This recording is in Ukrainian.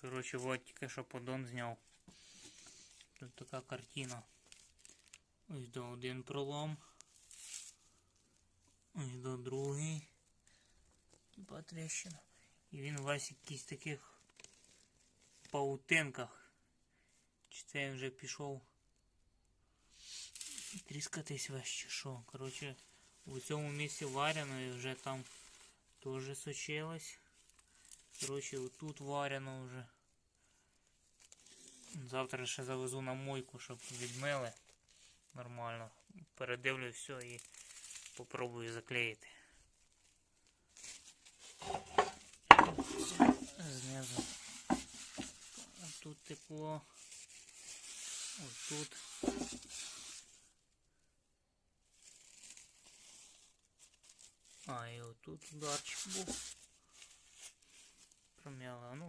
Коротше, от тільки що подон зняв. Тут така картина. Ось до один пролом. Ось до другий. Типа тріщина. І він весь якийсь таких паутинках. Чи це вже пішов тріскатись весь чи що. Коротше, у цьому місці варено і вже там теж сочилось. Коротше, отут варено вже. Завтра ще завезу на мойку, щоб відмили нормально. Передивлю все і попробую заклеїти. Знизу. Тут тепло. Ось тут. А, і отут ударчик був. Промяла. Ну,